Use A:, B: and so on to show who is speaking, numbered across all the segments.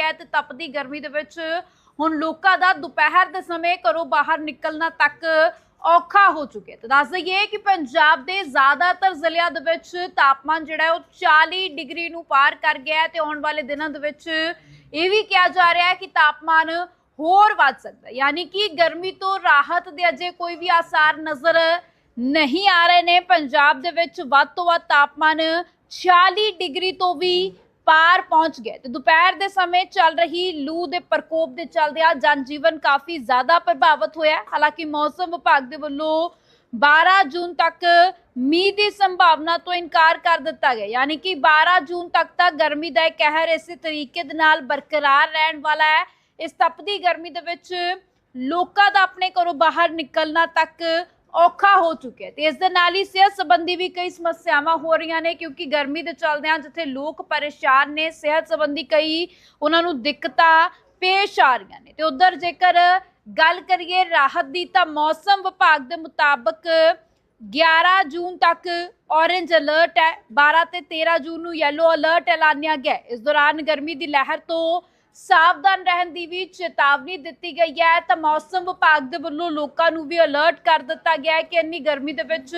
A: ਗਿਆ ਹੈ ਤੇ ਤਪਦੀ ਗਰਮੀ ਦੇ ਵਿੱਚ ਹੁਣ ਲੋਕਾਂ ਦਾ ਦੁਪਹਿਰ ਦੇ ਸਮੇਂ ਘਰੋਂ ਬਾਹਰ ਨਿਕਲਣਾ ਤੱਕ ਔਖਾ ਹੋ ਚੁੱਕਿਆ ਤੇ ਦੱਸ ਦਈਏ ਕਿ ਪੰਜਾਬ ਦੇ ਜ਼ਿਆਦਾਤਰ ਜ਼ਿਲ੍ਹਿਆਂ ਦੇ ਵਿੱਚ ਤਾਪਮਾਨ ਜਿਹੜਾ ਉਹ 40 ਡਿਗਰੀ ਨੂੰ ਪਾਰ ਕਰ ਗਿਆ ਤੇ ਆਉਣ ਵਾਲੇ ਦਿਨਾਂ ਦੇ ਵਿੱਚ ਇਹ ਵੀ ਕਿਹਾ ਜਾ ਰਿਹਾ ਹੈ ਕਿ ਤਾਪਮਾਨ ਹੋਰ ਵੱਧ ਸਕਦਾ ਯਾਨੀ ਕਿ ਗਰਮੀ ਤੋਂ ਰਾਹਤ ਦੇ ਅਜੇ ਕੋਈ ਵੀ ਆਸਾਰ ਨਜ਼ਰ ਨਹੀਂ ਆ ਰਹੇ ਨੇ। ਪੰਜਾਬ ਦੇ ਵਿੱਚ ਵੱਧ ਤੋਂ ਵੱਧ ਤਾਪਮਾਨ 40 ਡਿਗਰੀ ਤੋਂ ਵੀ ਪਾਰ ਪਹੁੰਚ ਗਿਆ ਤੇ ਦੁਪਹਿਰ ਦੇ ਸਮੇਂ ਚੱਲ ਰਹੀ ਲੂ ਦੇ ਪ੍ਰਕੋਪ ਦੇ ਚੱਲਦਿਆਂ ਜਨਜੀਵਨ ਕਾਫੀ ਜ਼ਿਆਦਾ ਪ੍ਰਭਾਵਿਤ ਹੋਇਆ ਹਾਲਾਂਕਿ ਮੌਸਮ ਵਿਭਾਗ ਦੇ ਵੱਲੋਂ 12 ਜੂਨ ਤੱਕ ਮੀਂਹ ਦੀ ਸੰਭਾਵਨਾ ਤੋਂ ਇਨਕਾਰ ਕਰ ਦਿੱਤਾ ਗਿਆ। ਯਾਨੀ ਕਿ 12 ਜੂਨ ਤੱਕ ਤਾਂ ਗਰਮੀ ਦਾ ਇਹ ਕਹਿਰ ਇਸੇ ਤਰੀਕੇ ਦੇ ਨਾਲ ਬਰਕਰਾਰ ਰਹਿਣ ਵਾਲਾ ਹੈ। ਇਸ ਤਪਦੀ ਗਰਮੀ ਦੇ ਵਿੱਚ ਲੋਕਾਂ ਦਾ ਆਪਣੇ ਘਰੋਂ ਬਾਹਰ ਨਿਕਲਣਾ ਤੱਕ ਔਖਾ ਹੋ ਚੁੱਕਿਆ ਹੈ ਤੇ ਇਸ ਦੇ ਨਾਲ ਹੀ ਸਿਹਤ ਸੰਬੰਧੀ ਵੀ ਕਈ ਸਮੱਸਿਆਵਾਂ ਹੋ ਰਹੀਆਂ ਨੇ ਕਿਉਂਕਿ ਗਰਮੀ ਦੇ ਚੱਲਦਿਆਂ ਜਿੱਥੇ ਲੋਕ ਪਰੇਸ਼ਾਨ ਨੇ, ਸਿਹਤ ਸੰਬੰਧੀ ਕਈ ਉਹਨਾਂ ਨੂੰ ਦਿੱਕਤਾਂ ਪੇਸ਼ ਆ ਰਹੀਆਂ ਨੇ। ਤੇ ਉਧਰ ਜੇਕਰ ਗੱਲ ਕਰੀਏ ਰਾਹਤ ਦੀ ਤਾਂ ਮੌਸਮ ਵਿਭਾਗ ਦੇ ਮੁਤਾਬਕ 11 ਜੂਨ ਤੱਕ ਔਰੇਂਜ ਅਲਰਟ ਹੈ 12 ਤੇ 13 ਜੂਨ ਨੂੰ ਯੈਲੋ ਅਲਰਟ ਐਲਾਨਿਆ ਗਿਆ ਇਸ ਦੌਰਾਨ ਗਰਮੀ ਦੀ ਲਹਿਰ ਤੋਂ ਸਾਵਧਾਨ ਰਹਿਣ ਦੀ ਵੀ ਚੇਤਾਵਨੀ ਦਿੱਤੀ ਗਈ ਹੈ। ਤਾਂ ਮੌਸਮ ਵਿਭਾਗ ਦੇ ਵੱਲੋਂ ਲੋਕਾਂ ਨੂੰ ਵੀ ਅਲਰਟ ਕਰ ਦਿੱਤਾ ਗਿਆ ਹੈ ਕਿ ਇੰਨੀ ਗਰਮੀ ਦੇ ਵਿੱਚ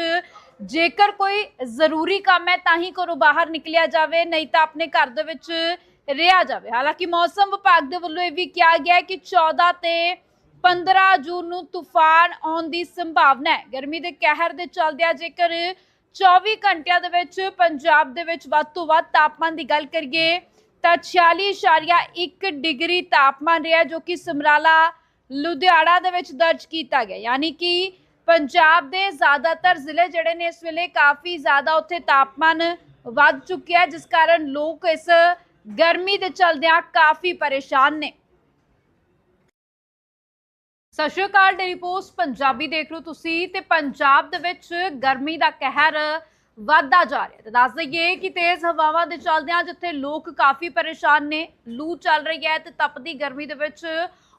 A: ਜੇਕਰ ਕੋਈ ਜ਼ਰੂਰੀ ਕੰਮ ਹੈ ਤਾਂ ਹੀ ਘਰੋਂ ਬਾਹਰ ਨਿਕਲਿਆ ਜਾਵੇ, ਨਹੀਂ ਤਾਂ ਆਪਣੇ ਘਰ ਦੇ ਵਿੱਚ ਰਿਹਾ ਜਾਵੇ। ਹਾਲਾਂਕਿ ਮੌਸਮ ਵਿਭਾਗ ਦੇ ਵੱਲੋਂ ਇਹ ਵੀ ਕਿਹਾ ਗਿਆ ਹੈ ਕਿ 14 ਤੇ 15 ਜੂਨ ਨੂੰ ਤੂਫਾਨ ਆਉਣ ਦੀ ਸੰਭਾਵਨਾ ਹੈ। ਗਰਮੀ ਦੇ ਕਹਿਰ ਦੇ ਚੱਲਦਿਆਂ ਜੇਕਰ 24 ਘੰਟਿਆਂ ਦੇ ਵਿੱਚ ਪੰਜਾਬ ਦੇ ਵਿੱਚ ਵੱਧ ਤੋਂ ਵੱਧ ਤਾਪਮਾਨ ਦੀ ਗੱਲ ਕਰੀਏ ਤਾਂ 46.1 ਡਿਗਰੀ ਤਾਪਮਾਨ ਰਿਹਾ ਜੋ ਕਿ ਸਮਰਾਲਾ, ਲੁਧਿਆਣਾ ਦੇ ਵਿੱਚ ਦਰਜ ਕੀਤਾ ਗਿਆ। ਯਾਨੀ ਕਿ ਪੰਜਾਬ ਦੇ ਜ਼ਿਆਦਾਤਰ ਜ਼ਿਲ੍ਹੇ ਜਿਹੜੇ ਨੇ ਇਸ ਵੇਲੇ ਕਾਫੀ ਜ਼ਿਆਦਾ ਉੱਥੇ ਤਾਪਮਾਨ ਵੱਧ ਚੁੱਕਿਆ ਜਿਸ ਕਾਰਨ ਲੋਕ ਇਸ ਗਰਮੀ ਦੇ ਚਲਦਿਆਂ ਕਾਫੀ ਪਰੇਸ਼ਾਨ ਨੇ। ਸਤਿ ਸ਼੍ਰੀ ਅਕਾਲ, ਡੇਲੀ ਪੋਸਟ ਪੰਜਾਬੀ ਦੇਖ ਰਹੇ ਹੋ ਤੁਸੀਂ ਤੇ ਪੰਜਾਬ ਦੇ ਵਿੱਚ ਗਰਮੀ ਦਾ ਕਹਿਰ ਵੱਧਦਾ ਜਾ ਰਿਹਾ ਹੈ। ਤੇ ਦੱਸ ਦਈਏ ਕਿ ਤੇਜ਼ ਹਵਾਵਾਂ ਦੇ ਚੱਲਦਿਆਂ ਜਿੱਥੇ ਲੋਕ ਕਾਫੀ ਪਰੇਸ਼ਾਨ ਨੇ, ਲੂ ਚੱਲ ਰਹੀ ਹੈ ਤੇ ਤਪਦੀ ਗਰਮੀ ਦੇ ਵਿੱਚ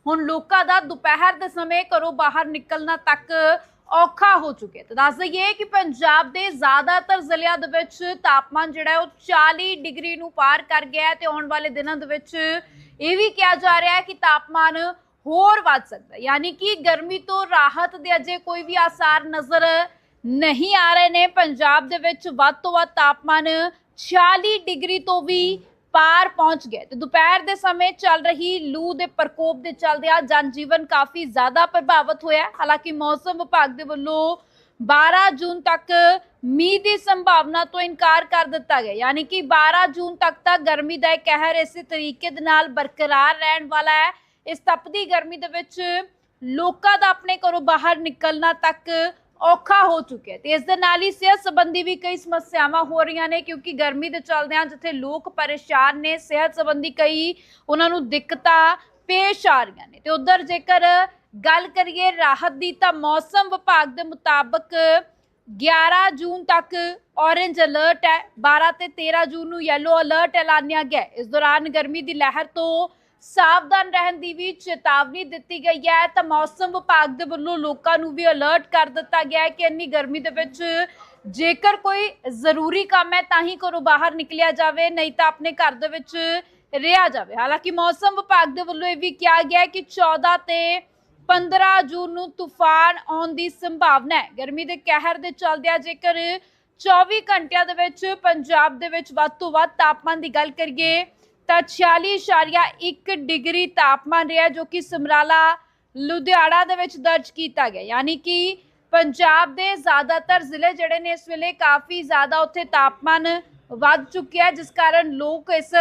A: ਹੁਣ ਲੋਕਾਂ ਦਾ ਦੁਪਹਿਰ ਦੇ ਸਮੇਂ ਘਰੋਂ ਬਾਹਰ ਨਿਕਲਣਾ ਤੱਕ ਔਖਾ ਹੋ ਚੁੱਕਿਆ ਤੇ ਦੱਸ ਦਈਏ ਕਿ ਪੰਜਾਬ ਦੇ ਜ਼ਿਆਦਾਤਰ ਜ਼ਿਲ੍ਹਿਆਂ ਦੇ ਵਿੱਚ ਤਾਪਮਾਨ ਜਿਹੜਾ ਉਹ 40 ਡਿਗਰੀ ਨੂੰ ਪਾਰ ਕਰ ਗਿਆ ਹੈ ਤੇ ਆਉਣ ਵਾਲੇ ਦਿਨਾਂ ਦੇ ਵਿੱਚ ਇਹ ਵੀ ਕਿਹਾ ਜਾ ਰਿਹਾ ਹੈ ਕਿ ਤਾਪਮਾਨ ਹੋਰ ਵੱਧ ਸਕਦਾ ਯਾਨੀ ਕਿ ਗਰਮੀ ਤੋਂ ਰਾਹਤ ਦੇ ਅਜੇ ਕੋਈ ਵੀ ਆਸਾਰ ਨਜ਼ਰ ਨਹੀਂ ਆ ਰਹੇ ਨੇ। ਪੰਜਾਬ ਦੇ ਵਿੱਚ ਵੱਧ ਤੋਂ ਵੱਧ ਤਾਪਮਾਨ 40 ਡਿਗਰੀ ਤੋਂ ਵੀ ਪਾਰ ਪਹੁੰਚ ਗਿਆ ਤੇ ਦੁਪਹਿਰ ਦੇ ਸਮੇਂ ਚੱਲ ਰਹੀ ਲੂ ਦੇ ਪ੍ਰਕੋਪ ਦੇ ਚੱਲਦਿਆਂ ਜਨਜੀਵਨ ਕਾਫੀ ਜ਼ਿਆਦਾ ਪ੍ਰਭਾਵਿਤ ਹੋਇਆ ਹਾਲਾਂਕਿ ਮੌਸਮ ਵਿਭਾਗ ਦੇ ਵੱਲੋਂ 12 ਜੂਨ ਤੱਕ ਮੀਂਹ ਦੀ ਸੰਭਾਵਨਾ ਤੋਂ ਇਨਕਾਰ ਕਰ ਦਿੱਤਾ ਗਿਆ ਯਾਨੀ ਕਿ 12 ਜੂਨ ਤੱਕ ਤਾਂ ਗਰਮੀ ਦਾ ਇਹ ਕਹਿਰ ਇਸੇ ਤਰੀਕੇ ਦੇ ਨਾਲ ਬਰਕਰਾਰ ਰਹਿਣ ਵਾਲਾ ਹੈ। ਇਸ ਤਪਦੀ ਗਰਮੀ ਦੇ ਵਿੱਚ ਲੋਕਾਂ ਦਾ ਆਪਣੇ ਘਰੋਂ ਬਾਹਰ ਨਿਕਲਣਾ ਤੱਕ ਔਖਾ ਹੋ ਚੁੱਕਿਆ ਹੈ ਤੇ ਇਸ ਦੇ ਨਾਲ ਹੀ ਸਿਹਤ ਸੰਬੰਧੀ ਵੀ ਕਈ ਸਮੱਸਿਆਵਾਂ ਹੋ ਰਹੀਆਂ ਨੇ ਕਿਉਂਕਿ ਗਰਮੀ ਦੇ ਚੱਲਦਿਆਂ ਜਿੱਥੇ ਲੋਕ ਪਰੇਸ਼ਾਨ ਨੇ, ਸਿਹਤ ਸੰਬੰਧੀ ਕਈ ਉਹਨਾਂ ਨੂੰ ਦਿੱਕਤਾਂ ਪੇਸ਼ ਆ ਰਹੀਆਂ ਨੇ। ਤੇ ਉਧਰ ਜੇਕਰ ਗੱਲ ਕਰੀਏ ਰਾਹਤ ਦੀ ਤਾਂ ਮੌਸਮ ਵਿਭਾਗ ਦੇ ਮੁਤਾਬਕ 11 ਜੂਨ ਤੱਕ ਔਰੇਂਜ ਅਲਰਟ ਹੈ 12 ਤੇ 13 ਜੂਨ ਨੂੰ ਯੈਲੋ ਅਲਰਟ ਐਲਾਨਿਆ ਗਿਆ ਇਸ ਦੌਰਾਨ ਗਰਮੀ ਦੀ ਲਹਿਰ ਤੋਂ ਸਾਵਧਾਨ ਰਹਿਣ ਦੀ ਵੀ ਚੇਤਾਵਨੀ ਦਿੱਤੀ ਗਈ ਹੈ। ਤਾਂ ਮੌਸਮ ਵਿਭਾਗ ਦੇ ਵੱਲੋਂ ਲੋਕਾਂ ਨੂੰ ਵੀ ਅਲਰਟ ਕਰ ਦਿੱਤਾ ਗਿਆ ਹੈ ਕਿ ਇੰਨੀ ਗਰਮੀ ਦੇ ਵਿੱਚ ਜੇਕਰ ਕੋਈ ਜ਼ਰੂਰੀ ਕੰਮ ਹੈ, ਤਾਂ ਹੀ ਘਰੋਂ ਬਾਹਰ ਨਿਕਲਿਆ ਜਾਵੇ, ਨਹੀਂ ਤਾਂ ਆਪਣੇ ਘਰ ਦੇ ਵਿੱਚ ਰਿਹਾ ਜਾਵੇ। ਹਾਲਾਂਕਿ ਮੌਸਮ ਵਿਭਾਗ ਦੇ ਵੱਲੋਂ ਇਹ ਵੀ ਕਿਹਾ ਗਿਆ ਕਿ 14 ਤੇ 15 ਜੂਨ ਨੂੰ ਤੂਫਾਨ ਆਉਣ ਦੀ ਸੰਭਾਵਨਾ ਹੈ। ਗਰਮੀ ਦੇ ਕਹਿਰ ਦੇ ਚੱਲਦਿਆਂ ਜੇਕਰ 24 ਘੰਟਿਆਂ ਦੇ ਵਿੱਚ ਪੰਜਾਬ ਦੇ ਵਿੱਚ ਵੱਧ ਤੋਂ ਵੱਧ ਤਾਪਮਾਨ ਦੀ ਗੱਲ ਕਰੀਏ ਤਾਂ 46.1 ਡਿਗਰੀ ਤਾਪਮਾਨ ਰਿਹਾ ਜੋ ਕਿ ਸਮਰਾਲਾ, ਲੁਧਿਆਣਾ ਦੇ ਵਿੱਚ ਦਰਜ ਕੀਤਾ ਗਿਆ। ਯਾਨੀ ਕਿ ਪੰਜਾਬ ਦੇ ਜ਼ਿਆਦਾਤਰ ਜ਼ਿਲ੍ਹੇ ਜਿਹੜੇ ਨੇ ਇਸ ਵੇਲੇ ਕਾਫੀ ਜ਼ਿਆਦਾ ਉੱਥੇ ਤਾਪਮਾਨ ਵੱਧ ਚੁੱਕਿਆ ਜਿਸ ਕਾਰਨ ਲੋਕ ਇਸ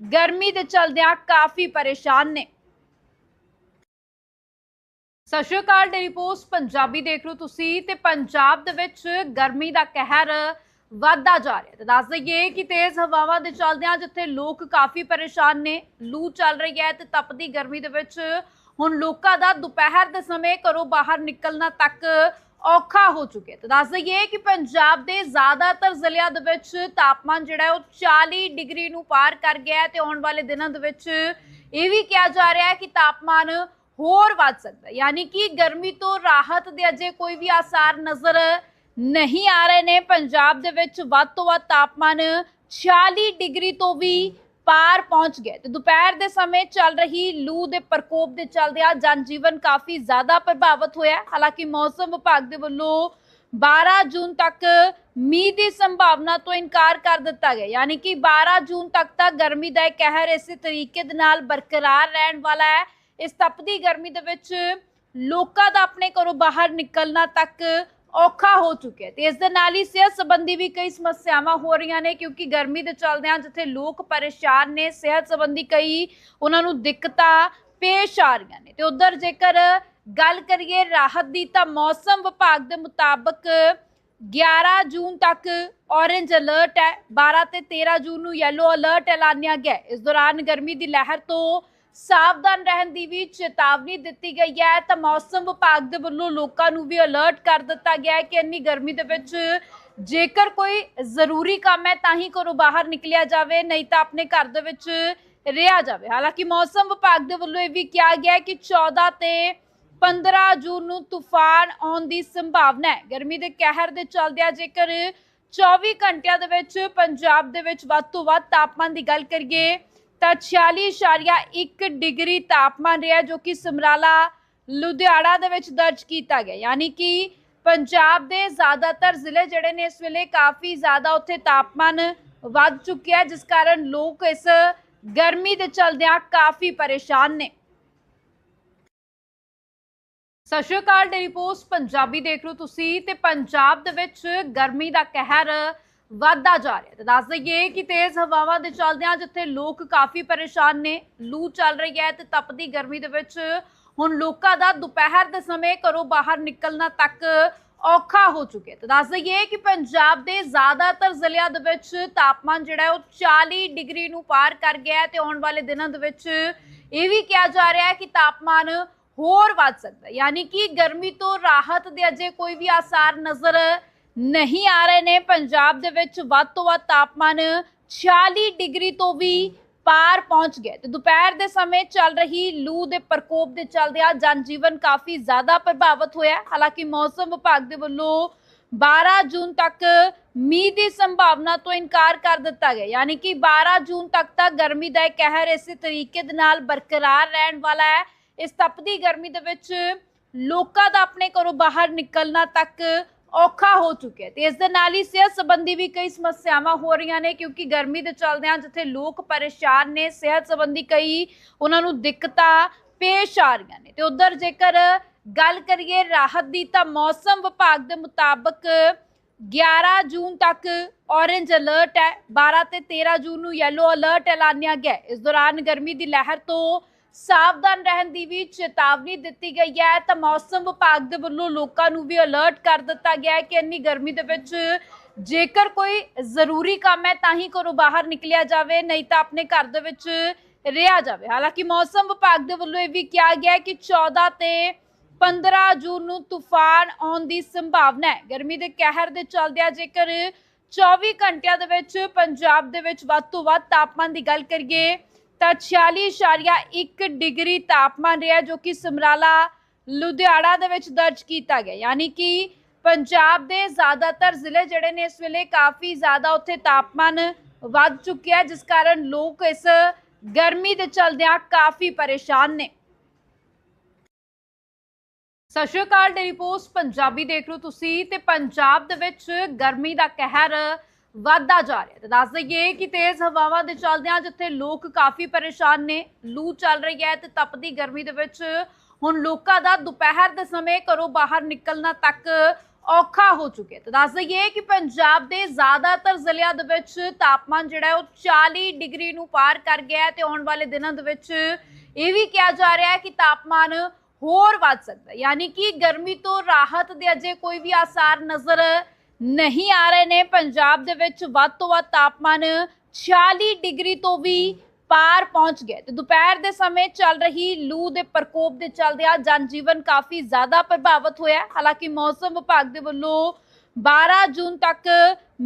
A: ਗਰਮੀ ਦੇ ਚਲਦਿਆਂ ਕਾਫੀ ਪਰੇਸ਼ਾਨ ਨੇ। ਸਤਿ ਸ਼੍ਰੀ ਅਕਾਲ ਡੇਲੀ ਪੋਸਟ, ਪੰਜਾਬੀ ਦੇਖ ਰਹੇ ਤੁਸੀਂ ਤੇ ਪੰਜਾਬ ਦੇ ਵਿੱਚ ਗਰਮੀ ਦਾ ਕਹਿਰ ਵੱਧਦਾ ਜਾ ਰਿਹਾ ਹੈ। ਤੇ ਦੱਸ ਦਈਏ ਕਿ ਤੇਜ਼ ਹਵਾਵਾਂ ਦੇ ਚੱਲਦਿਆਂ ਜਿੱਥੇ ਲੋਕ ਕਾਫੀ ਪਰੇਸ਼ਾਨ ਨੇ, ਲੂ ਚੱਲ ਰਹੀ ਹੈ ਤੇ ਤਪਦੀ ਗਰਮੀ ਦੇ ਵਿੱਚ ਹੁਣ ਲੋਕਾਂ ਦਾ ਦੁਪਹਿਰ ਦੇ ਸਮੇਂ ਘਰੋਂ ਬਾਹਰ ਨਿਕਲਣਾ ਤੱਕ ਔਖਾ ਹੋ ਚੁੱਕਿਆ ਤੇ ਦੱਸ ਦਈਏ ਕਿ ਪੰਜਾਬ ਦੇ ਜ਼ਿਆਦਾਤਰ ਜ਼ਿਲ੍ਹਿਆਂ ਦੇ ਵਿੱਚ ਤਾਪਮਾਨ ਜਿਹੜਾ ਹੈ ਉਹ 40 ਡਿਗਰੀ ਨੂੰ ਪਾਰ ਕਰ ਗਿਆ ਹੈ ਤੇ ਆਉਣ ਵਾਲੇ ਦਿਨਾਂ ਦੇ ਵਿੱਚ ਇਹ ਵੀ ਕਿਹਾ ਜਾ ਰਿਹਾ ਹੈ ਕਿ ਤਾਪਮਾਨ ਹੋਰ ਵੱਧ ਸਕਦਾ ਯਾਨੀ ਕਿ ਗਰਮੀ ਤੋਂ ਰਾਹਤ ਦੇ ਅਜੇ ਕੋਈ ਵੀ ਆਸਾਰ ਨਜ਼ਰ ਨਹੀਂ ਆ ਰਹੇ ਨੇ। ਪੰਜਾਬ ਦੇ ਵਿੱਚ ਵੱਧ ਤੋਂ ਵੱਧ ਤਾਪਮਾਨ 46 ਡਿਗਰੀ ਤੋਂ ਵੀ ਪਾਰ ਪਹੁੰਚ ਗਿਆ ਤੇ ਦੁਪਹਿਰ ਦੇ ਸਮੇਂ ਚੱਲ ਰਹੀ ਲੂ ਦੇ ਪ੍ਰਕੋਪ ਦੇ ਚੱਲਦਿਆਂ ਜਨਜੀਵਨ ਕਾਫੀ ਜ਼ਿਆਦਾ ਪ੍ਰਭਾਵਿਤ ਹੋਇਆ ਹਾਲਾਂਕਿ ਮੌਸਮ ਵਿਭਾਗ ਦੇ ਵੱਲੋਂ 12 ਜੂਨ ਤੱਕ ਮੀਂਹ ਦੀ ਸੰਭਾਵਨਾ ਤੋਂ ਇਨਕਾਰ ਕਰ ਦਿੱਤਾ ਗਿਆ ਯਾਨੀ ਕਿ 12 ਜੂਨ ਤੱਕ ਤਾਂ ਗਰਮੀ ਦਾ ਇਹ ਕਹਿਰ ਇਸੇ ਤਰੀਕੇ ਦੇ ਨਾਲ ਬਰਕਰਾਰ ਰਹਿਣ ਵਾਲਾ ਹੈ। ਇਸ ਤਪਦੀ ਗਰਮੀ ਦੇ ਵਿੱਚ ਲੋਕਾਂ ਦਾ ਆਪਣੇ ਘਰੋਂ ਬਾਹਰ ਨਿਕਲਣਾ ਤੱਕ ਔਖਾ ਹੋ ਚੁੱਕਿਆ ਤੇ ਇਸ ਦੇ ਨਾਲ ਹੀ ਸਿਹਤ ਸੰਬੰਧੀ ਵੀ ਕਈ ਸਮੱਸਿਆਵਾਂ ਹੋ ਰਹੀਆਂ ਨੇ, ਕਿਉਂਕਿ ਗਰਮੀ ਦੇ ਚੱਲਦਿਆਂ ਜਿੱਥੇ ਲੋਕ ਪਰੇਸ਼ਾਨ ਨੇ, ਸਿਹਤ ਸੰਬੰਧੀ ਕਈ ਉਹਨਾਂ ਨੂੰ ਦਿੱਕਤਾਂ ਪੇਸ਼ ਆ ਰਹੀਆਂ ਨੇ। ਤੇ ਉਧਰ ਜੇਕਰ ਗੱਲ ਕਰੀਏ ਰਾਹਤ ਦੀ, ਤਾਂ ਮੌਸਮ ਵਿਭਾਗ ਦੇ ਮੁਤਾਬਕ 11 ਜੂਨ ਤੱਕ ਔਰੇਂਜ ਅਲਰਟ ਹੈ 12 ਤੇ 13 ਜੂਨ ਨੂੰ ਯੈਲੋ ਅਲਰਟ ਐਲਾਨਿਆ ਗਿਆ ਇਸ ਦੌਰਾਨ ਗਰਮੀ ਦੀ ਲਹਿਰ ਤੋਂ ਸਾਵਧਾਨ ਰਹਿਣ ਦੀ ਵੀ ਚੇਤਾਵਨੀ ਦਿੱਤੀ ਗਈ ਹੈ। ਤਾਂ ਮੌਸਮ ਵਿਭਾਗ ਦੇ ਵੱਲੋਂ ਲੋਕਾਂ ਨੂੰ ਵੀ ਅਲਰਟ ਕਰ ਦਿੱਤਾ ਗਿਆ ਹੈ ਕਿ ਇੰਨੀ ਗਰਮੀ ਦੇ ਵਿੱਚ ਜੇਕਰ ਕੋਈ ਜ਼ਰੂਰੀ ਕੰਮ ਹੈ, ਤਾਂ ਹੀ ਘਰੋਂ ਬਾਹਰ ਨਿਕਲਿਆ ਜਾਵੇ, ਨਹੀਂ ਤਾਂ ਆਪਣੇ ਘਰ ਦੇ ਵਿੱਚ ਰਿਹਾ ਜਾਵੇ। ਹਾਲਾਂਕਿ ਮੌਸਮ ਵਿਭਾਗ ਦੇ ਵੱਲੋਂ ਇਹ ਵੀ ਕਿਹਾ ਗਿਆ ਹੈ ਕਿ 14 ਤੇ 15 ਜੂਨ ਨੂੰ ਤੂਫਾਨ ਆਉਣ ਦੀ ਸੰਭਾਵਨਾ ਹੈ। ਗਰਮੀ ਦੇ ਕਹਿਰ ਦੇ ਚੱਲਦਿਆਂ ਜੇਕਰ 24 ਘੰਟਿਆਂ ਦੇ ਵਿੱਚ ਪੰਜਾਬ ਦੇ ਵਿੱਚ ਵੱਧ ਤੋਂ ਵੱਧ ਤਾਪਮਾਨ ਦੀ ਗੱਲ ਕਰੀਏ ਤਾਂ 46.1 ਡਿਗਰੀ ਤਾਪਮਾਨ ਰਿਹਾ ਜੋ ਕਿ ਸਮਰਾਲਾ, ਲੁਧਿਆਣਾ ਦੇ ਵਿੱਚ ਦਰਜ ਕੀਤਾ ਗਿਆ। ਯਾਨੀ ਕਿ ਪੰਜਾਬ ਦੇ ਜ਼ਿਆਦਾਤਰ ਜ਼ਿਲ੍ਹੇ ਜਿਹੜੇ ਨੇ ਇਸ ਵੇਲੇ ਕਾਫੀ ਜ਼ਿਆਦਾ ਉੱਥੇ ਤਾਪਮਾਨ ਵੱਧ ਚੁੱਕਿਆ ਜਿਸ ਕਾਰਨ ਲੋਕ ਇਸ ਗਰਮੀ ਦੇ ਚਲਦਿਆਂ ਕਾਫੀ ਪਰੇਸ਼ਾਨ ਨੇ। ਸਤਿ ਸ਼੍ਰੀ ਅਕਾਲ ਡੇਲੀ ਪੋਸਟ, ਪੰਜਾਬੀ ਦੇਖ ਰਹੇ ਤੁਸੀਂ ਤੇ ਪੰਜਾਬ ਦੇ ਵਿੱਚ ਗਰਮੀ ਦਾ ਕਹਿਰ ਵੱਧਦਾ ਜਾ ਰਿਹਾ ਹੈ। ਤੇ ਦੱਸ ਦਈਏ ਕਿ ਤੇਜ਼ ਹਵਾਵਾਂ ਦੇ ਚੱਲਦਿਆਂ ਜਿੱਥੇ ਲੋਕ ਕਾਫੀ ਪਰੇਸ਼ਾਨ ਨੇ, ਲੂ ਚੱਲ ਰਹੀ ਹੈ ਤੇ ਤਪਦੀ ਗਰਮੀ ਦੇ ਵਿੱਚ ਹੁਣ ਲੋਕਾਂ ਦਾ ਦੁਪਹਿਰ ਦੇ ਸਮੇਂ ਘਰੋਂ ਬਾਹਰ ਨਿਕਲਣਾ ਤੱਕ ਔਖਾ ਹੋ ਚੁੱਕਿਆ ਤੇ ਦੱਸ ਦਈਏ ਕਿ ਪੰਜਾਬ ਦੇ ਜ਼ਿਆਦਾਤਰ ਜ਼ਿਲ੍ਹਿਆਂ ਦੇ ਵਿੱਚ ਤਾਪਮਾਨ ਜਿਹੜਾ ਉਹ 40 ਡਿਗਰੀ ਨੂੰ ਪਾਰ ਕਰ ਗਿਆ ਹੈ ਤੇ ਆਉਣ ਵਾਲੇ ਦਿਨਾਂ ਦੇ ਵਿੱਚ ਇਹ ਵੀ ਕਿਹਾ ਜਾ ਰਿਹਾ ਹੈ ਕਿ ਤਾਪਮਾਨ ਹੋਰ ਵੱਧ ਸਕਦਾ ਯਾਨੀ ਕਿ ਗਰਮੀ ਤੋਂ ਰਾਹਤ ਦੇ ਅਜੇ ਕੋਈ ਵੀ ਆਸਾਰ ਨਜ਼ਰ ਨਹੀਂ ਆ ਰਹੇ ਨੇ। ਪੰਜਾਬ ਦੇ ਵਿੱਚ ਵੱਧ ਤੋਂ ਵੱਧ ਤਾਪਮਾਨ 46 ਡਿਗਰੀ ਤੋਂ ਵੀ ਪਾਰ ਪਹੁੰਚ ਗਿਆ ਤੇ ਦੁਪਹਿਰ ਦੇ ਸਮੇਂ ਚੱਲ ਰਹੀ ਲੂ ਦੇ ਪ੍ਰਕੋਪ ਦੇ ਚੱਲਦਿਆਂ ਜਨਜੀਵਨ ਕਾਫੀ ਜ਼ਿਆਦਾ ਪ੍ਰਭਾਵਿਤ ਹੋਇਆ ਹਾਲਾਂਕਿ ਮੌਸਮ ਵਿਭਾਗ ਦੇ ਵੱਲੋਂ 12 ਜੂਨ ਤੱਕ ਮੀਂਹ ਦੀ ਸੰਭਾਵਨਾ ਤੋਂ ਇਨਕਾਰ ਕਰ ਦਿੱਤਾ ਗਿਆ ਯਾਨੀ ਕਿ 12 ਜੂਨ ਤੱਕ ਤਾਂ ਗਰਮੀ ਦਾ ਇਹ ਕਹਿਰ ਇਸੇ ਤਰੀਕੇ ਦੇ ਨਾਲ ਬਰਕਰਾਰ ਰਹਿਣ ਵਾਲਾ ਹੈ। ਇਸ ਤਪਦੀ ਗਰਮੀ ਦੇ ਵਿੱਚ ਲੋਕਾਂ ਦਾ ਆਪਣੇ ਘਰੋਂ ਬਾਹਰ ਨਿਕਲਣਾ ਤੱਕ ਔਖਾ ਹੋ ਚੁੱਕਿਆ ਹੈ ਤੇ ਇਸ ਦੇ ਨਾਲ ਹੀ ਸਿਹਤ ਸੰਬੰਧੀ ਵੀ ਕਈ ਸਮੱਸਿਆਵਾਂ ਹੋ ਰਹੀਆਂ ਨੇ, ਕਿਉਂਕਿ ਗਰਮੀ ਦੇ ਚੱਲਦਿਆਂ ਜਿੱਥੇ ਲੋਕ ਪਰੇਸ਼ਾਨ ਨੇ, ਸਿਹਤ ਸੰਬੰਧੀ ਕਈ ਉਹਨਾਂ ਨੂੰ ਦਿੱਕਤਾਂ ਪੇਸ਼ ਆ ਰਹੀਆਂ ਨੇ। ਤੇ ਉਧਰ ਜੇਕਰ ਗੱਲ ਕਰੀਏ ਰਾਹਤ ਦੀ, ਤਾਂ ਮੌਸਮ ਵਿਭਾਗ ਦੇ ਮੁਤਾਬਕ 11 ਜੂਨ ਤੱਕ ਔਰੇਂਜ ਅਲਰਟ ਹੈ 12 ਤੇ 13 ਜੂਨ ਨੂੰ ਯੈਲੋ ਅਲਰਟ ਐਲਾਨਿਆ ਗਿਆ ਇਸ ਦੌਰਾਨ ਗਰਮੀ ਦੀ ਲਹਿਰ ਤੋਂ ਸਾਵਧਾਨ ਰਹਿਣ ਦੀ ਵੀ ਚੇਤਾਵਨੀ ਦਿੱਤੀ ਗਈ ਹੈ। ਤਾਂ ਮੌਸਮ ਵਿਭਾਗ ਦੇ ਵੱਲੋਂ ਲੋਕਾਂ ਨੂੰ ਵੀ ਅਲਰਟ ਕਰ ਦਿੱਤਾ ਗਿਆ ਹੈ ਕਿ ਇੰਨੀ ਗਰਮੀ ਦੇ ਵਿੱਚ ਜੇਕਰ ਕੋਈ ਜ਼ਰੂਰੀ ਕੰਮ ਹੈ, ਤਾਂ ਹੀ ਘਰੋਂ ਬਾਹਰ ਨਿਕਲਿਆ ਜਾਵੇ, ਨਹੀਂ ਤਾਂ ਆਪਣੇ ਘਰ ਦੇ ਵਿੱਚ ਰਿਹਾ ਜਾਵੇ। ਹਾਲਾਂਕਿ ਮੌਸਮ ਵਿਭਾਗ ਦੇ ਵੱਲੋਂ ਇਹ ਵੀ ਕਿਹਾ ਗਿਆ ਹੈ ਕਿ 14 ਤੇ 15 ਜੂਨ ਨੂੰ ਤੂਫਾਨ ਆਉਣ ਦੀ ਸੰਭਾਵਨਾ ਹੈ। ਗਰਮੀ ਦੇ ਕਹਿਰ ਦੇ ਚੱਲਦਿਆਂ ਜੇਕਰ 24 ਘੰਟਿਆਂ ਦੇ ਵਿੱਚ ਪੰਜਾਬ ਦੇ ਵਿੱਚ ਵੱਧ ਤੋਂ ਵੱਧ ਤਾਪਮਾਨ ਦੀ ਗੱਲ ਕਰੀਏ ਤਾਂ 46.1 ਡਿਗਰੀ ਤਾਪਮਾਨ ਰਿਹਾ ਜੋ ਕਿ ਸਮਰਾਲਾ, ਲੁਧਿਆਣਾ ਦੇ ਵਿੱਚ ਦਰਜ ਕੀਤਾ ਗਿਆ। ਯਾਨੀ ਕਿ ਪੰਜਾਬ ਦੇ ਜ਼ਿਆਦਾਤਰ ਜ਼ਿਲ੍ਹੇ ਜਿਹੜੇ ਨੇ ਇਸ ਵੇਲੇ ਕਾਫੀ ਜ਼ਿਆਦਾ ਉੱਥੇ ਤਾਪਮਾਨ ਵੱਧ ਚੁੱਕਿਆ ਜਿਸ ਕਾਰਨ ਲੋਕ ਇਸ ਗਰਮੀ ਦੇ ਚਲਦਿਆਂ ਕਾਫੀ ਪਰੇਸ਼ਾਨ ਨੇ। ਸਤਿ ਸ਼੍ਰੀ ਅਕਾਲ ਡੇਲੀ ਪੋਸਟ, ਪੰਜਾਬੀ ਦੇਖ ਰਹੇ ਤੁਸੀਂ ਤੇ ਪੰਜਾਬ ਦੇ ਵਿੱਚ ਗਰਮੀ ਦਾ ਕਹਿਰ ਵੱਧਦਾ ਜਾ ਰਿਹਾ ਹੈ। ਤੇ ਦੱਸ ਦਈਏ ਕਿ ਤੇਜ਼ ਹਵਾਵਾਂ ਦੇ ਚੱਲਦਿਆਂ ਜਿੱਥੇ ਲੋਕ ਕਾਫੀ ਪਰੇਸ਼ਾਨ ਨੇ, ਲੂ ਚੱਲ ਰਹੀ ਹੈ ਤੇ ਤਪਦੀ ਗਰਮੀ ਦੇ ਵਿੱਚ ਹੁਣ ਲੋਕਾਂ ਦਾ ਦੁਪਹਿਰ ਦੇ ਸਮੇਂ ਘਰੋਂ ਬਾਹਰ ਨਿਕਲਣਾ ਤੱਕ ਔਖਾ ਹੋ ਚੁੱਕਿਆ ਤੇ ਦੱਸ ਦਈਏ ਕਿ ਪੰਜਾਬ ਦੇ ਜ਼ਿਆਦਾਤਰ ਜ਼ਿਲ੍ਹਿਆਂ ਦੇ ਵਿੱਚ ਤਾਪਮਾਨ ਜਿਹੜਾ ਉਹ 40 ਡਿਗਰੀ ਨੂੰ ਪਾਰ ਕਰ ਗਿਆ ਹੈ ਤੇ ਆਉਣ ਵਾਲੇ ਦਿਨਾਂ ਦੇ ਵਿੱਚ ਇਹ ਵੀ ਕਿਹਾ ਜਾ ਰਿਹਾ ਹੈ ਕਿ ਤਾਪਮਾਨ ਹੋਰ ਵੱਧ ਸਕਦਾ ਯਾਨੀ ਕਿ ਗਰਮੀ ਤੋਂ ਰਾਹਤ ਦੇ ਅਜੇ ਕੋਈ ਵੀ ਆਸਾਰ ਨਜ਼ਰ ਨਹੀਂ ਆ ਰਹੇ ਨੇ। ਪੰਜਾਬ ਦੇ ਵਿੱਚ ਵੱਧ ਤੋਂ ਵੱਧ ਤਾਪਮਾਨ 46 ਡਿਗਰੀ ਤੋਂ ਵੀ ਪਾਰ ਪਹੁੰਚ ਗਿਆ ਤੇ ਦੁਪਹਿਰ ਦੇ ਸਮੇਂ ਚੱਲ ਰਹੀ ਲੂ ਦੇ ਪ੍ਰਕੋਪ ਦੇ ਚੱਲਦਿਆਂ ਜਨਜੀਵਨ ਕਾਫੀ ਜ਼ਿਆਦਾ ਪ੍ਰਭਾਵਿਤ ਹੋਇਆ ਹਾਲਾਂਕਿ ਮੌਸਮ ਵਿਭਾਗ ਦੇ ਵੱਲੋਂ 12 ਜੂਨ ਤੱਕ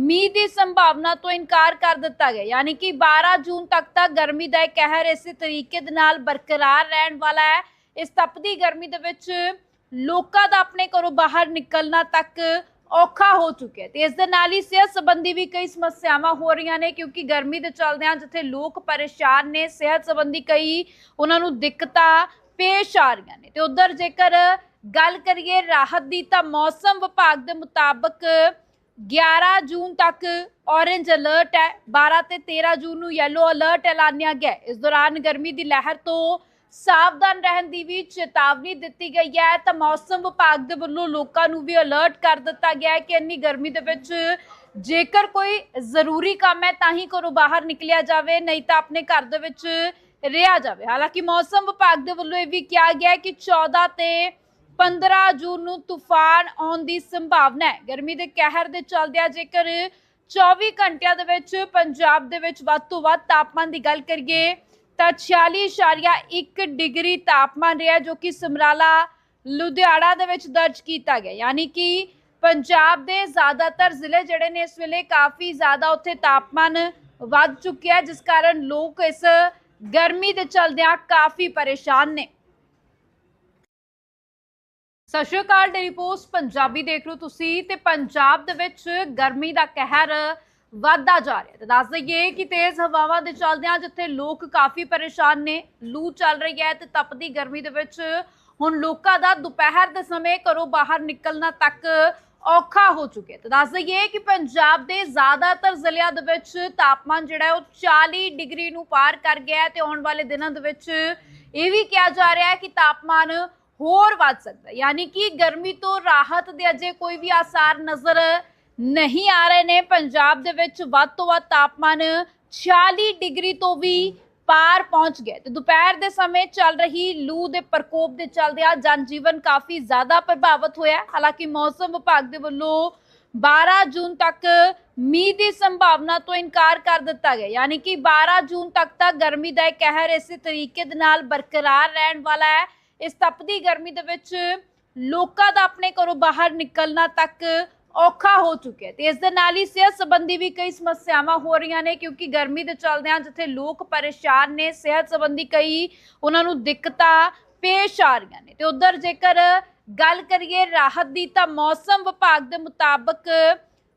A: ਮੀਂਹ ਦੀ ਸੰਭਾਵਨਾ ਤੋਂ ਇਨਕਾਰ ਕਰ ਦਿੱਤਾ ਗਿਆ ਯਾਨੀ ਕਿ 12 ਜੂਨ ਤੱਕ ਤਾਂ ਗਰਮੀ ਦਾ ਇਹ ਕਹਿਰ ਇਸੇ ਤਰੀਕੇ ਦੇ ਨਾਲ ਬਰਕਰਾਰ ਰਹਿਣ ਵਾਲਾ ਹੈ। ਇਸ ਤਪਦੀ ਗਰਮੀ ਦੇ ਵਿੱਚ ਲੋਕਾਂ ਦਾ ਆਪਣੇ ਘਰੋਂ ਬਾਹਰ ਨਿਕਲਣਾ ਤੱਕ ਔਖਾ ਹੋ ਚੁੱਕਿਆ ਹੈ ਤੇ ਇਸ ਦੇ ਨਾਲ ਹੀ ਸਿਹਤ ਸੰਬੰਧੀ ਵੀ ਕਈ ਸਮੱਸਿਆਵਾਂ ਹੋ ਰਹੀਆਂ ਨੇ, ਕਿਉਂਕਿ ਗਰਮੀ ਦੇ ਚੱਲਦਿਆਂ ਜਿੱਥੇ ਲੋਕ ਪਰੇਸ਼ਾਨ ਨੇ, ਸਿਹਤ ਸੰਬੰਧੀ ਕਈ ਉਹਨਾਂ ਨੂੰ ਦਿੱਕਤਾਂ ਪੇਸ਼ ਆ ਰਹੀਆਂ ਨੇ। ਤੇ ਉਧਰ ਜੇਕਰ ਗੱਲ ਕਰੀਏ ਰਾਹਤ ਦੀ, ਤਾਂ ਮੌਸਮ ਵਿਭਾਗ ਦੇ ਮੁਤਾਬਕ 11 ਜੂਨ ਤੱਕ ਔਰੇਂਜ ਅਲਰਟ ਹੈ 12 ਤੇ 13 ਜੂਨ ਨੂੰ ਯੈਲੋ ਅਲਰਟ ਐਲਾਨਿਆ ਗਿਆ ਇਸ ਦੌਰਾਨ ਗਰਮੀ ਦੀ ਲਹਿਰ ਤੋਂ ਸਾਵਧਾਨ ਰਹਿਣ ਦੀ ਵੀ ਚੇਤਾਵਨੀ ਦਿੱਤੀ ਗਈ ਹੈ। ਤਾਂ ਮੌਸਮ ਵਿਭਾਗ ਦੇ ਵੱਲੋਂ ਲੋਕਾਂ ਨੂੰ ਵੀ ਅਲਰਟ ਕਰ ਦਿੱਤਾ ਗਿਆ ਹੈ ਕਿ ਇੰਨੀ ਗਰਮੀ ਦੇ ਵਿੱਚ ਜੇਕਰ ਕੋਈ ਜ਼ਰੂਰੀ ਕੰਮ ਹੈ ਤਾਂ ਹੀ ਘਰੋਂ ਬਾਹਰ ਨਿਕਲਿਆ ਜਾਵੇ, ਨਹੀਂ ਤਾਂ ਆਪਣੇ ਘਰ ਦੇ ਵਿੱਚ ਰਿਹਾ ਜਾਵੇ। ਹਾਲਾਂਕਿ ਮੌਸਮ ਵਿਭਾਗ ਦੇ ਵੱਲੋਂ ਇਹ ਵੀ ਕਿਹਾ ਗਿਆ ਹੈ ਕਿ 14 ਤੇ 15 ਜੂਨ ਨੂੰ ਤੂਫਾਨ ਆਉਣ ਦੀ ਸੰਭਾਵਨਾ ਹੈ। ਗਰਮੀ ਦੇ ਕਹਿਰ ਦੇ ਚੱਲਦਿਆਂ ਜੇਕਰ 24 ਘੰਟਿਆਂ ਦੇ ਵਿੱਚ ਪੰਜਾਬ ਦੇ ਵਿੱਚ ਵੱਧ ਤੋਂ ਵੱਧ ਤਾਪਮਾਨ ਦੀ ਗੱਲ ਕਰੀਏ ਤਾਂ 46.1 ਡਿਗਰੀ ਤਾਪਮਾਨ ਰਿਹਾ ਜੋ ਕਿ ਸਮਰਾਲਾ, ਲੁਧਿਆਣਾ ਦੇ ਵਿੱਚ ਦਰਜ ਕੀਤਾ ਗਿਆ। ਯਾਨੀ ਕਿ ਪੰਜਾਬ ਦੇ ਜ਼ਿਆਦਾਤਰ ਜ਼ਿਲ੍ਹੇ ਜਿਹੜੇ ਨੇ ਇਸ ਵੇਲੇ ਕਾਫੀ ਜ਼ਿਆਦਾ ਉੱਥੇ ਤਾਪਮਾਨ ਵੱਧ ਚੁੱਕਿਆ ਜਿਸ ਕਾਰਨ ਲੋਕ ਇਸ ਗਰਮੀ ਦੇ ਚਲਦਿਆਂ ਕਾਫੀ ਪਰੇਸ਼ਾਨ ਨੇ। ਸਤਿ ਸ਼੍ਰੀ ਅਕਾਲ ਡੇਲੀ ਪੋਸਟ, ਪੰਜਾਬੀ ਦੇਖ ਰਹੇ ਤੁਸੀਂ ਤੇ ਪੰਜਾਬ ਦੇ ਵਿੱਚ ਗਰਮੀ ਦਾ ਕਹਿਰ ਵੱਧਦਾ ਜਾ ਰਿਹਾ ਹੈ। ਤੇ ਦੱਸ ਦਈਏ ਕਿ ਤੇਜ਼ ਹਵਾਵਾਂ ਦੇ ਚੱਲਦਿਆਂ ਜਿੱਥੇ ਲੋਕ ਕਾਫੀ ਪਰੇਸ਼ਾਨ ਨੇ, ਲੂ ਚੱਲ ਰਹੀ ਹੈ ਤੇ ਤਪਦੀ ਗਰਮੀ ਦੇ ਵਿੱਚ ਹੁਣ ਲੋਕਾਂ ਦਾ ਦੁਪਹਿਰ ਦੇ ਸਮੇਂ ਘਰੋਂ ਬਾਹਰ ਨਿਕਲਣਾ ਤੱਕ ਔਖਾ ਹੋ ਚੁੱਕਿਆ ਤੇ ਦੱਸ ਦਈਏ ਕਿ ਪੰਜਾਬ ਦੇ ਜ਼ਿਆਦਾਤਰ ਜ਼ਿਲ੍ਹਿਆਂ ਦੇ ਵਿੱਚ ਤਾਪਮਾਨ ਜਿਹੜਾ ਉਹ 40 ਡਿਗਰੀ ਨੂੰ ਪਾਰ ਕਰ ਗਿਆ ਹੈ ਤੇ ਆਉਣ ਵਾਲੇ ਦਿਨਾਂ ਦੇ ਵਿੱਚ ਇਹ ਵੀ ਕਿਹਾ ਜਾ ਰਿਹਾ ਹੈ ਕਿ ਤਾਪਮਾਨ ਹੋਰ ਵੱਧ ਸਕਦਾ ਯਾਨੀ ਕਿ ਗਰਮੀ ਤੋਂ ਰਾਹਤ ਦੇ ਅਜੇ ਕੋਈ ਵੀ ਆਸਾਰ ਨਜ਼ਰ ਨਹੀਂ ਆ ਰਹੇ ਨੇ। ਪੰਜਾਬ ਦੇ ਵਿੱਚ ਵੱਧ ਤੋਂ ਵੱਧ ਤਾਪਮਾਨ 46 ਡਿਗਰੀ ਤੋਂ ਵੀ ਪਾਰ ਪਹੁੰਚ ਗਿਆ ਤੇ ਦੁਪਹਿਰ ਦੇ ਸਮੇਂ ਚੱਲ ਰਹੀ ਲੂ ਦੇ ਪ੍ਰਕੋਪ ਦੇ ਚੱਲਦਿਆਂ ਜਨਜੀਵਨ ਕਾਫੀ ਜ਼ਿਆਦਾ ਪ੍ਰਭਾਵਿਤ ਹੋਇਆ ਹਾਲਾਂਕਿ ਮੌਸਮ ਵਿਭਾਗ ਦੇ ਵੱਲੋਂ 12 ਜੂਨ ਤੱਕ ਮੀਂਹ ਦੀ ਸੰਭਾਵਨਾ ਤੋਂ ਇਨਕਾਰ ਕਰ ਦਿੱਤਾ ਗਿਆ ਯਾਨੀ ਕਿ 12 ਜੂਨ ਤੱਕ ਤਾਂ ਗਰਮੀ ਦਾ ਇਹ ਕਹਿਰ ਇਸੇ ਤਰੀਕੇ ਦੇ ਨਾਲ ਬਰਕਰਾਰ ਰਹਿਣ ਵਾਲਾ ਹੈ। ਇਸ ਤਪਦੀ ਗਰਮੀ ਦੇ ਵਿੱਚ ਲੋਕਾਂ ਦਾ ਆਪਣੇ ਘਰੋਂ ਬਾਹਰ ਨਿਕਲਣਾ ਤੱਕ ਔਖਾ ਹੋ ਚੁੱਕਿਆ ਹੈ ਤੇ ਇਸ ਦੇ ਨਾਲ ਹੀ ਸਿਹਤ ਸੰਬੰਧੀ ਵੀ ਕਈ ਸਮੱਸਿਆਵਾਂ ਹੋ ਰਹੀਆਂ ਨੇ, ਕਿਉਂਕਿ ਗਰਮੀ ਦੇ ਚੱਲਦਿਆਂ ਜਿੱਥੇ ਲੋਕ ਪਰੇਸ਼ਾਨ ਨੇ, ਸਿਹਤ ਸੰਬੰਧੀ ਕਈ ਉਹਨਾਂ ਨੂੰ ਦਿੱਕਤਾਂ ਪੇਸ਼ ਆ ਰਹੀਆਂ ਨੇ। ਤੇ ਉਧਰ ਜੇਕਰ ਗੱਲ ਕਰੀਏ ਰਾਹਤ ਦੀ, ਤਾਂ ਮੌਸਮ ਵਿਭਾਗ ਦੇ ਮੁਤਾਬਕ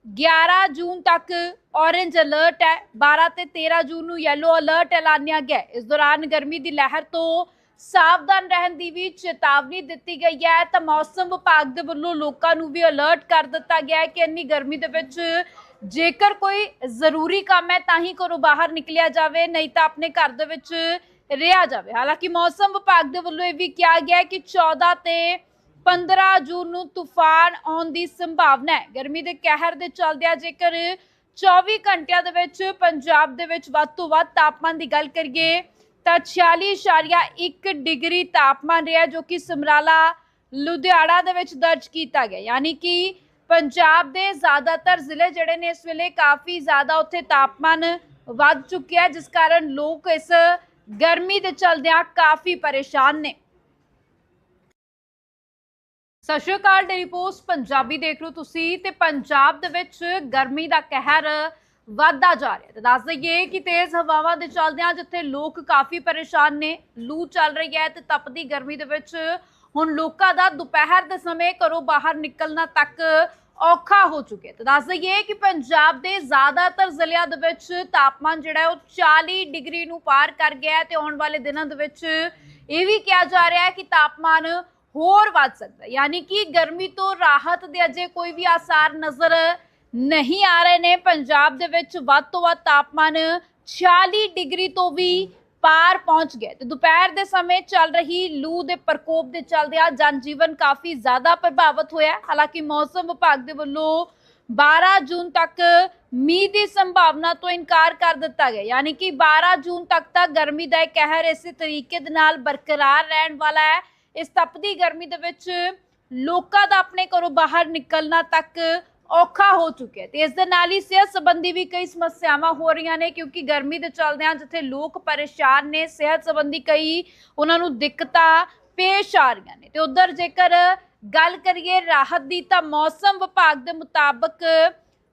A: 11 ਜੂਨ ਤੱਕ ਔਰੇਂਜ ਅਲਰਟ ਹੈ 12 ਤੇ 13 ਜੂਨ ਨੂੰ ਯੈਲੋ ਅਲਰਟ ਐਲਾਨਿਆ ਗਿਆ ਇਸ ਦੌਰਾਨ ਗਰਮੀ ਦੀ ਲਹਿਰ ਤੋਂ ਸਾਵਧਾਨ ਰਹਿਣ ਦੀ ਵੀ ਚੇਤਾਵਨੀ ਦਿੱਤੀ ਗਈ ਹੈ। ਤਾਂ ਮੌਸਮ ਵਿਭਾਗ ਦੇ ਵੱਲੋਂ ਲੋਕਾਂ ਨੂੰ ਵੀ ਅਲਰਟ ਕਰ ਦਿੱਤਾ ਗਿਆ ਹੈ ਕਿ ਇੰਨੀ ਗਰਮੀ ਦੇ ਵਿੱਚ ਜੇਕਰ ਕੋਈ ਜ਼ਰੂਰੀ ਕੰਮ ਹੈ ਤਾਂ ਹੀ ਘਰੋਂ ਬਾਹਰ ਨਿਕਲਿਆ ਜਾਵੇ, ਨਹੀਂ ਤਾਂ ਆਪਣੇ ਘਰ ਦੇ ਵਿੱਚ ਰਿਹਾ ਜਾਵੇ। ਹਾਲਾਂਕਿ ਮੌਸਮ ਵਿਭਾਗ ਦੇ ਵੱਲੋਂ ਇਹ ਵੀ ਕਿਹਾ ਗਿਆ ਹੈ ਕਿ 14 ਤੇ 15 ਜੂਨ ਨੂੰ ਤੂਫਾਨ ਆਉਣ ਦੀ ਸੰਭਾਵਨਾ ਹੈ। ਗਰਮੀ ਦੇ ਕਹਿਰ ਦੇ ਚੱਲਦਿਆਂ ਜੇਕਰ 24 ਘੰਟਿਆਂ ਦੇ ਵਿੱਚ ਪੰਜਾਬ ਦੇ ਵਿੱਚ ਵੱਧ ਤੋਂ ਵੱਧ ਤਾਪਮਾਨ ਦੀ ਗੱਲ ਕਰੀਏ ਤਾਂ 46.1 ਡਿਗਰੀ ਤਾਪਮਾਨ ਰਿਹਾ ਜੋ ਕਿ ਸਮਰਾਲਾ, ਲੁਧਿਆਣਾ ਦੇ ਵਿੱਚ ਦਰਜ ਕੀਤਾ ਗਿਆ। ਯਾਨੀ ਕਿ ਪੰਜਾਬ ਦੇ ਜ਼ਿਆਦਾਤਰ ਜ਼ਿਲ੍ਹੇ ਜਿਹੜੇ ਨੇ ਇਸ ਵੇਲੇ ਕਾਫੀ ਜ਼ਿਆਦਾ ਉੱਥੇ ਤਾਪਮਾਨ ਵੱਧ ਚੁੱਕਿਆ ਜਿਸ ਕਾਰਨ ਲੋਕ ਇਸ ਗਰਮੀ ਦੇ ਚਲਦਿਆਂ ਕਾਫੀ ਪਰੇਸ਼ਾਨ ਨੇ। ਸਤਿ ਸ਼੍ਰੀ ਅਕਾਲ ਡੇਲੀ ਪੋਸਟ, ਪੰਜਾਬੀ ਦੇਖ ਰਹੇ ਤੁਸੀਂ ਤੇ ਪੰਜਾਬ ਦੇ ਵਿੱਚ ਗਰਮੀ ਦਾ ਕਹਿਰ ਵੱਧਦਾ ਜਾ ਰਿਹਾ ਹੈ। ਤੇ ਦੱਸ ਦਈਏ ਕਿ ਤੇਜ਼ ਹਵਾਵਾਂ ਦੇ ਚੱਲਦਿਆਂ ਜਿੱਥੇ ਲੋਕ ਕਾਫੀ ਪਰੇਸ਼ਾਨ ਨੇ, ਲੂ ਚੱਲ ਰਹੀ ਹੈ ਤੇ ਤਪਦੀ ਗਰਮੀ ਦੇ ਵਿੱਚ ਹੁਣ ਲੋਕਾਂ ਦਾ ਦੁਪਹਿਰ ਦੇ ਸਮੇਂ ਘਰੋਂ ਬਾਹਰ ਨਿਕਲਣਾ ਤੱਕ ਔਖਾ ਹੋ ਚੁੱਕਿਆ ਹੈ। ਤੇ ਦੱਸ ਦਈਏ ਕਿ ਪੰਜਾਬ ਦੇ ਜ਼ਿਆਦਾਤਰ ਜ਼ਿਲ੍ਹਿਆਂ ਦੇ ਵਿੱਚ ਤਾਪਮਾਨ ਜਿਹੜਾ ਉਹ 40 ਡਿਗਰੀ ਨੂੰ ਪਾਰ ਕਰ ਗਿਆ ਹੈ ਤੇ ਆਉਣ ਵਾਲੇ ਦਿਨਾਂ ਦੇ ਵਿੱਚ ਇਹ ਵੀ ਕਿਹਾ ਜਾ ਰਿਹਾ ਹੈ ਕਿ ਤਾਪਮਾਨ ਹੋਰ ਵੱਧ ਸਕਦਾ ਯਾਨੀ ਕਿ ਗਰਮੀ ਤੋਂ ਰਾਹਤ ਦੇ ਅਜੇ ਕੋਈ ਵੀ ਆਸਾਰ ਨਜ਼ਰ ਨਹੀਂ ਆ ਰਹੇ ਨੇ। ਪੰਜਾਬ ਦੇ ਵਿੱਚ ਵੱਧ ਤੋਂ ਵੱਧ ਤਾਪਮਾਨ 46 ਡਿਗਰੀ ਤੋਂ ਵੀ ਪਾਰ ਪਹੁੰਚ ਗਿਆ ਹੈ। ਤੇ ਦੁਪਹਿਰ ਦੇ ਸਮੇਂ ਚੱਲ ਰਹੀ ਲੂ ਦੇ ਪ੍ਰਕੋਪ ਦੇ ਚੱਲਦਿਆਂ ਜਨਜੀਵਨ ਕਾਫੀ ਜ਼ਿਆਦਾ ਪ੍ਰਭਾਵਿਤ ਹੋਇਆ ਹਾਲਾਂਕਿ ਮੌਸਮ ਵਿਭਾਗ ਦੇ ਵੱਲੋਂ 12 ਜੂਨ ਤੱਕ ਮੀਂਹ ਦੀ ਸੰਭਾਵਨਾ ਤੋਂ ਇਨਕਾਰ ਕਰ ਦਿੱਤਾ ਗਿਆ ਯਾਨੀ ਕਿ 12 ਜੂਨ ਤੱਕ ਤਾਂ ਗਰਮੀ ਦਾ ਇਹ ਕਹਿਰ ਇਸੇ ਤਰੀਕੇ ਦੇ ਨਾਲ ਬਰਕਰਾਰ ਰਹਿਣ ਵਾਲਾ ਹੈ। ਇਸ ਤਪਦੀ ਗਰਮੀ ਦੇ ਵਿੱਚ ਲੋਕਾਂ ਦਾ ਆਪਣੇ ਘਰੋਂ ਬਾਹਰ ਨਿਕਲਣਾ ਤੱਕ ਔਖਾ ਹੋ ਚੁੱਕਿਆ ਹੈ ਤੇ ਇਸ ਦੇ ਨਾਲ ਹੀ ਸਿਹਤ ਸੰਬੰਧੀ ਵੀ ਕਈ ਸਮੱਸਿਆਵਾਂ ਹੋ ਰਹੀਆਂ ਨੇ, ਕਿਉਂਕਿ ਗਰਮੀ ਦੇ ਚੱਲਦਿਆਂ ਜਿੱਥੇ ਲੋਕ ਪਰੇਸ਼ਾਨ ਨੇ, ਸਿਹਤ ਸੰਬੰਧੀ ਕਈ ਉਹਨਾਂ ਨੂੰ ਦਿੱਕਤਾਂ ਪੇਸ਼ ਆ ਰਹੀਆਂ ਨੇ। ਤੇ ਉਧਰ ਜੇਕਰ ਗੱਲ ਕਰੀਏ ਰਾਹਤ ਦੀ, ਤਾਂ ਮੌਸਮ ਵਿਭਾਗ ਦੇ ਮੁਤਾਬਕ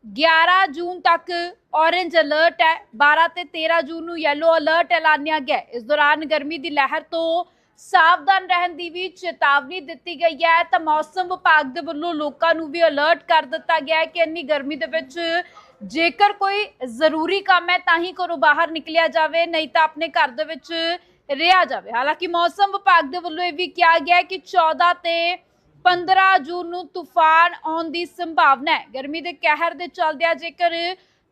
A: 11 ਜੂਨ ਤੱਕ ਔਰੇਂਜ ਅਲਰਟ ਹੈ 12 ਤੇ 13 ਜੂਨ ਨੂੰ ਯੈਲੋ ਅਲਰਟ ਐਲਾਨਿਆ ਗਿਆ ਇਸ ਦੌਰਾਨ ਗਰਮੀ ਦੀ ਲਹਿਰ ਤੋਂ ਸਾਵਧਾਨ ਰਹਿਣ ਦੀ ਵੀ ਚੇਤਾਵਨੀ ਦਿੱਤੀ ਗਈ ਹੈ। ਤਾਂ ਮੌਸਮ ਵਿਭਾਗ ਦੇ ਵੱਲੋਂ ਲੋਕਾਂ ਨੂੰ ਵੀ ਅਲਰਟ ਕਰ ਦਿੱਤਾ ਗਿਆ ਹੈ ਕਿ ਇੰਨੀ ਗਰਮੀ ਦੇ ਵਿੱਚ ਜੇਕਰ ਕੋਈ ਜ਼ਰੂਰੀ ਕੰਮ ਹੈ, ਤਾਂ ਹੀ ਘਰੋਂ ਬਾਹਰ ਨਿਕਲਿਆ ਜਾਵੇ, ਨਹੀਂ ਤਾਂ ਆਪਣੇ ਘਰ ਦੇ ਵਿੱਚ ਰਿਹਾ ਜਾਵੇ। ਹਾਲਾਂਕਿ ਮੌਸਮ ਵਿਭਾਗ ਦੇ ਵੱਲੋਂ ਇਹ ਵੀ ਕਿਹਾ ਗਿਆ ਹੈ ਕਿ 14 ਤੇ 15 ਜੂਨ ਨੂੰ ਤੂਫਾਨ ਆਉਣ ਦੀ ਸੰਭਾਵਨਾ ਹੈ। ਗਰਮੀ ਦੇ ਕਹਿਰ ਦੇ ਚੱਲਦਿਆਂ ਜੇਕਰ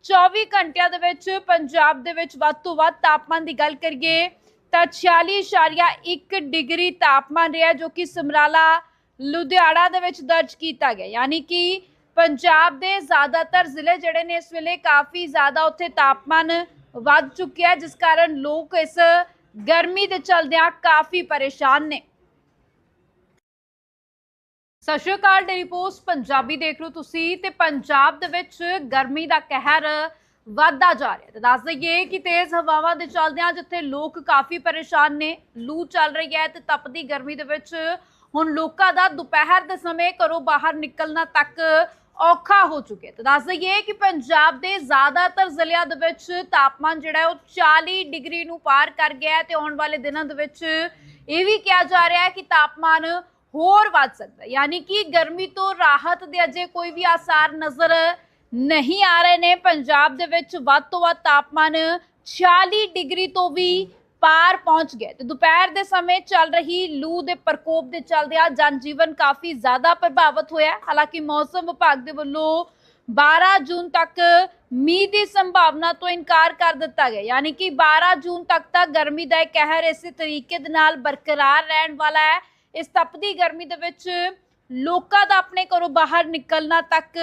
A: 24 ਘੰਟਿਆਂ ਦੇ ਵਿੱਚ ਪੰਜਾਬ ਦੇ ਵਿੱਚ ਵੱਧ ਤੋਂ ਵੱਧ ਤਾਪਮਾਨ ਦੀ ਗੱਲ ਕਰੀਏ ਤਾਂ 46.1 ਡਿਗਰੀ ਤਾਪਮਾਨ ਰਿਹਾ ਜੋ ਕਿ ਸਮਰਾਲਾ, ਲੁਧਿਆਣਾ ਦੇ ਵਿੱਚ ਦਰਜ ਕੀਤਾ ਗਿਆ। ਯਾਨੀ ਕਿ ਪੰਜਾਬ ਦੇ ਜ਼ਿਆਦਾਤਰ ਜ਼ਿਲ੍ਹੇ ਜਿਹੜੇ ਨੇ ਇਸ ਵੇਲੇ ਕਾਫੀ ਜ਼ਿਆਦਾ ਉੱਥੇ ਤਾਪਮਾਨ ਵੱਧ ਚੁੱਕਿਆ ਹੈ, ਜਿਸ ਕਾਰਨ ਲੋਕ ਇਸ ਗਰਮੀ ਦੇ ਚਲਦਿਆਂ ਕਾਫੀ ਪਰੇਸ਼ਾਨ ਨੇ। ਸਤਿ ਸ਼੍ਰੀ ਅਕਾਲ ਡੇਲੀ ਪੋਸਟ, ਪੰਜਾਬੀ ਦੇਖ ਰਹੇ ਹੋ ਤੁਸੀਂ ਤੇ ਪੰਜਾਬ ਦੇ ਵਿੱਚ ਗਰਮੀ ਦਾ ਕਹਿਰ ਵਧਦਾ ਜਾ ਰਿਹਾ ਹੈ। ਤੇ ਦੱਸ ਦਈਏ ਕਿ ਤੇਜ਼ ਹਵਾਵਾਂ ਦੇ ਚੱਲਦਿਆਂ ਜਿੱਥੇ ਲੋਕ ਕਾਫੀ ਪਰੇਸ਼ਾਨ ਨੇ, ਲੂ ਚੱਲ ਰਹੀ ਹੈ ਤੇ ਤਪਦੀ ਗਰਮੀ ਦੇ ਵਿੱਚ ਹੁਣ ਲੋਕਾਂ ਦਾ ਦੁਪਹਿਰ ਦੇ ਸਮੇਂ ਘਰੋਂ ਬਾਹਰ ਨਿਕਲਣਾ ਤੱਕ ਔਖਾ ਹੋ ਚੁੱਕਿਆ ਤੇ ਦੱਸ ਦਈਏ ਕਿ ਪੰਜਾਬ ਦੇ ਜ਼ਿਆਦਾਤਰ ਜ਼ਿਲ੍ਹਿਆਂ ਦੇ ਵਿੱਚ ਤਾਪਮਾਨ ਜਿਹੜਾ ਉਹ 40 ਡਿਗਰੀ ਨੂੰ ਪਾਰ ਕਰ ਗਿਆ ਹੈ ਤੇ ਆਉਣ ਵਾਲੇ ਦਿਨਾਂ ਦੇ ਵਿੱਚ ਇਹ ਵੀ ਕਿਹਾ ਜਾ ਰਿਹਾ ਹੈ ਕਿ ਤਾਪਮਾਨ ਹੋਰ ਵੱਧ ਸਕਦਾ ਯਾਨੀ ਕਿ ਗਰਮੀ ਤੋਂ ਰਾਹਤ ਦੇ ਅਜੇ ਕੋਈ ਵੀ ਆਸਾਰ ਨਜ਼ਰ ਨਹੀਂ ਆ ਰਹੇ ਨੇ। ਪੰਜਾਬ ਦੇ ਵਿੱਚ ਵੱਧ ਤੋਂ ਵੱਧ ਤਾਪਮਾਨ 40 ਡਿਗਰੀ ਤੋਂ ਵੀ ਪਾਰ ਪਹੁੰਚ ਗਿਆ ਤੇ ਦੁਪਹਿਰ ਦੇ ਸਮੇਂ ਚੱਲ ਰਹੀ ਲੂ ਦੇ ਪ੍ਰਕੋਪ ਦੇ ਚੱਲਦਿਆਂ ਜਨਜੀਵਨ ਕਾਫੀ ਜ਼ਿਆਦਾ ਪ੍ਰਭਾਵਿਤ ਹੋਇਆ ਹਾਲਾਂਕਿ ਮੌਸਮ ਵਿਭਾਗ ਦੇ ਵੱਲੋਂ 12 ਜੂਨ ਤੱਕ ਮੀਂਹ ਦੀ ਸੰਭਾਵਨਾ ਤੋਂ ਇਨਕਾਰ ਕਰ ਦਿੱਤਾ ਗਿਆ ਯਾਨੀ ਕਿ 12 ਜੂਨ ਤੱਕ ਤਾਂ ਗਰਮੀ ਦਾ ਇਹ ਕਹਿਰ ਇਸੇ ਤਰੀਕੇ ਦੇ ਨਾਲ ਬਰਕਰਾਰ ਰਹਿਣ ਵਾਲਾ ਹੈ। ਇਸ ਤਪਦੀ ਗਰਮੀ ਦੇ ਵਿੱਚ ਲੋਕਾਂ ਦਾ ਆਪਣੇ ਘਰੋਂ ਬਾਹਰ ਨਿਕਲਣਾ ਤੱਕ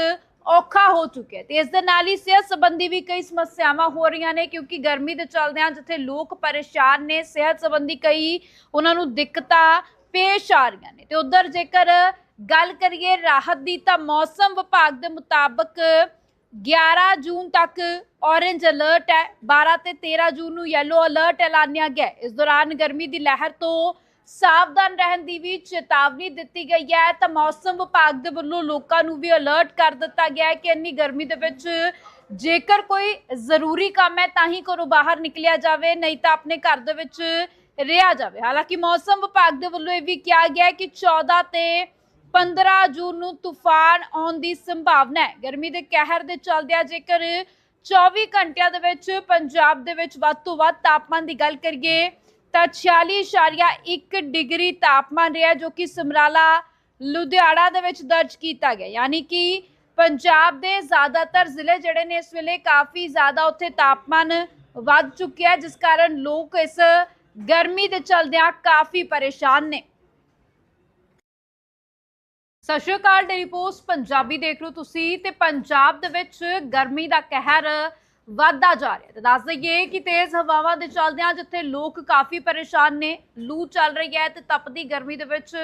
A: ਔਖਾ ਹੋ ਚੁੱਕਿਆ ਹੈ ਤੇ ਇਸ ਦੇ ਨਾਲ ਹੀ ਸਿਹਤ ਸੰਬੰਧੀ ਵੀ ਕਈ ਸਮੱਸਿਆਵਾਂ ਹੋ ਰਹੀਆਂ ਨੇ, ਕਿਉਂਕਿ ਗਰਮੀ ਦੇ ਚੱਲਦਿਆਂ ਜਿੱਥੇ ਲੋਕ ਪਰੇਸ਼ਾਨ ਨੇ, ਸਿਹਤ ਸੰਬੰਧੀ ਕਈ ਉਹਨਾਂ ਨੂੰ ਦਿੱਕਤਾਂ ਪੇਸ਼ ਆ ਰਹੀਆਂ ਨੇ। ਤੇ ਉਧਰ ਜੇਕਰ ਗੱਲ ਕਰੀਏ ਰਾਹਤ ਦੀ, ਤਾਂ ਮੌਸਮ ਵਿਭਾਗ ਦੇ ਮੁਤਾਬਕ 11 ਜੂਨ ਤੱਕ ਔਰੇਂਜ ਅਲਰਟ ਹੈ 12 ਤੇ 13 ਜੂਨ ਨੂੰ ਯੈਲੋ ਅਲਰਟ ਐਲਾਨਿਆ ਗਿਆ ਇਸ ਦੌਰਾਨ ਗਰਮੀ ਦੀ ਲਹਿਰ ਤੋਂ ਸਾਵਧਾਨ ਰਹਿਣ ਦੀ ਵੀ ਚੇਤਾਵਨੀ ਦਿੱਤੀ ਗਈ ਹੈ। ਤਾਂ ਮੌਸਮ ਵਿਭਾਗ ਦੇ ਵੱਲੋਂ ਲੋਕਾਂ ਨੂੰ ਵੀ ਅਲਰਟ ਕਰ ਦਿੱਤਾ ਗਿਆ ਹੈ ਕਿ ਇੰਨੀ ਗਰਮੀ ਦੇ ਵਿੱਚ ਜੇਕਰ ਕੋਈ ਜ਼ਰੂਰੀ ਕੰਮ ਹੈ, ਤਾਂ ਹੀ ਘਰੋਂ ਬਾਹਰ ਨਿਕਲਿਆ ਜਾਵੇ, ਨਹੀਂ ਤਾਂ ਆਪਣੇ ਘਰ ਦੇ ਵਿੱਚ ਰਿਹਾ ਜਾਵੇ। ਹਾਲਾਂਕਿ ਮੌਸਮ ਵਿਭਾਗ ਦੇ ਵੱਲੋਂ ਇਹ ਵੀ ਕਿਹਾ ਗਿਆ ਹੈ ਕਿ 14 ਤੇ 15 ਜੂਨ ਨੂੰ ਤੂਫਾਨ ਆਉਣ ਦੀ ਸੰਭਾਵਨਾ ਹੈ। ਗਰਮੀ ਦੇ ਕਹਿਰ ਦੇ ਚੱਲਦਿਆਂ ਜੇਕਰ 24 ਘੰਟਿਆਂ ਦੇ ਵਿੱਚ ਪੰਜਾਬ ਦੇ ਵਿੱਚ ਵੱਧ ਤੋਂ ਵੱਧ ਤਾਪਮਾਨ ਦੀ ਗੱਲ ਕਰੀਏ ਤਾਂ 46.1 ਡਿਗਰੀ ਤਾਪਮਾਨ ਰਿਹਾ ਜੋ ਕਿ ਸਮਰਾਲਾ, ਲੁਧਿਆਣਾ ਦੇ ਵਿੱਚ ਦਰਜ ਕੀਤਾ ਗਿਆ। ਯਾਨੀ ਕਿ ਪੰਜਾਬ ਦੇ ਜ਼ਿਆਦਾਤਰ ਜ਼ਿਲ੍ਹੇ ਜਿਹੜੇ ਨੇ ਇਸ ਵੇਲੇ ਕਾਫੀ ਜ਼ਿਆਦਾ ਉੱਥੇ ਤਾਪਮਾਨ ਵੱਧ ਚੁੱਕਿਆ ਜਿਸ ਕਾਰਨ ਲੋਕ ਇਸ ਗਰਮੀ ਦੇ ਚਲਦਿਆਂ ਕਾਫੀ ਪਰੇਸ਼ਾਨ ਨੇ। ਸਤਿ ਸ਼੍ਰੀ ਅਕਾਲ ਡੇਲੀ ਪੋਸਟ, ਪੰਜਾਬੀ ਦੇਖ ਰਹੇ ਤੁਸੀਂ ਤੇ ਪੰਜਾਬ ਦੇ ਵਿੱਚ ਗਰਮੀ ਦਾ ਕਹਿਰ ਵਧਦਾ ਜਾ ਰਿਹਾ ਹੈ। ਤੇ ਦੱਸ ਦਈਏ ਕਿ ਤੇਜ਼ ਹਵਾਵਾਂ ਦੇ ਚੱਲਦਿਆਂ ਜਿੱਥੇ ਲੋਕ ਕਾਫੀ ਪਰੇਸ਼ਾਨ ਨੇ, ਲੂ ਚੱਲ ਰਹੀ ਹੈ ਤੇ ਤਪਦੀ ਗਰਮੀ ਦੇ ਵਿੱਚ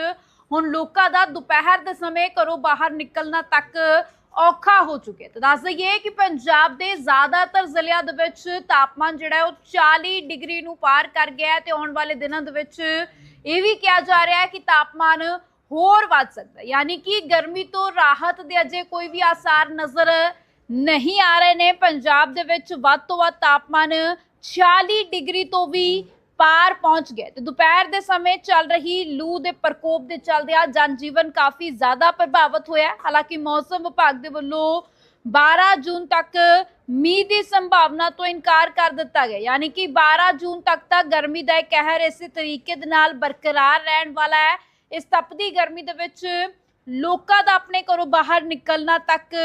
A: ਹੁਣ ਲੋਕਾਂ ਦਾ ਦੁਪਹਿਰ ਦੇ ਸਮੇਂ ਘਰੋਂ ਬਾਹਰ ਨਿਕਲਣਾ ਤੱਕ ਔਖਾ ਹੋ ਚੁੱਕਿਆ ਹੈ। ਤੇ ਦੱਸ ਦਈਏ ਕਿ ਪੰਜਾਬ ਦੇ ਜ਼ਿਆਦਾਤਰ ਜ਼ਿਲ੍ਹਿਆਂ ਦੇ ਵਿੱਚ ਤਾਪਮਾਨ ਜਿਹੜਾ ਉਹ 40 ਡਿਗਰੀ ਨੂੰ ਪਾਰ ਕਰ ਗਿਆ ਹੈ ਤੇ ਆਉਣ ਵਾਲੇ ਦਿਨਾਂ ਦੇ ਵਿੱਚ ਇਹ ਵੀ ਕਿਹਾ ਜਾ ਰਿਹਾ ਹੈ ਕਿ ਤਾਪਮਾਨ ਹੋਰ ਵੱਧ ਸਕਦਾ ਯਾਨੀ ਕਿ ਗਰਮੀ ਤੋਂ ਰਾਹਤ ਦੇ ਅਜੇ ਕੋਈ ਵੀ ਆਸਾਰ ਨਜ਼ਰ ਨਹੀਂ ਆ ਰਹੇ ਨੇ। ਪੰਜਾਬ ਦੇ ਵਿੱਚ ਵੱਧ ਤੋਂ ਵੱਧ ਤਾਪਮਾਨ 46 ਡਿਗਰੀ ਤੋਂ ਵੀ ਪਾਰ ਪਹੁੰਚ ਗਿਆ ਹੈ। ਤੇ ਦੁਪਹਿਰ ਦੇ ਸਮੇਂ ਚੱਲ ਰਹੀ ਲੂ ਦੇ ਪ੍ਰਕੋਪ ਦੇ ਚੱਲਦਿਆਂ ਜਨਜੀਵਨ ਕਾਫੀ ਜ਼ਿਆਦਾ ਪ੍ਰਭਾਵਿਤ ਹੋਇਆ ਹਾਲਾਂਕਿ ਮੌਸਮ ਵਿਭਾਗ ਦੇ ਵੱਲੋਂ 12 ਜੂਨ ਤੱਕ ਮੀਂਹ ਦੀ ਸੰਭਾਵਨਾ ਤੋਂ ਇਨਕਾਰ ਕਰ ਦਿੱਤਾ ਗਿਆ ਯਾਨੀ ਕਿ 12 ਜੂਨ ਤੱਕ ਤਾਂ ਗਰਮੀ ਦਾ ਇਹ ਕਹਿਰ ਇਸੇ ਤਰੀਕੇ ਦੇ ਨਾਲ ਬਰਕਰਾਰ ਰਹਿਣ ਵਾਲਾ ਹੈ। ਇਸ ਤਪਦੀ ਗਰਮੀ ਦੇ ਵਿੱਚ ਲੋਕਾਂ ਦਾ ਆਪਣੇ ਘਰੋਂ ਬਾਹਰ ਨਿਕਲਣਾ ਤੱਕ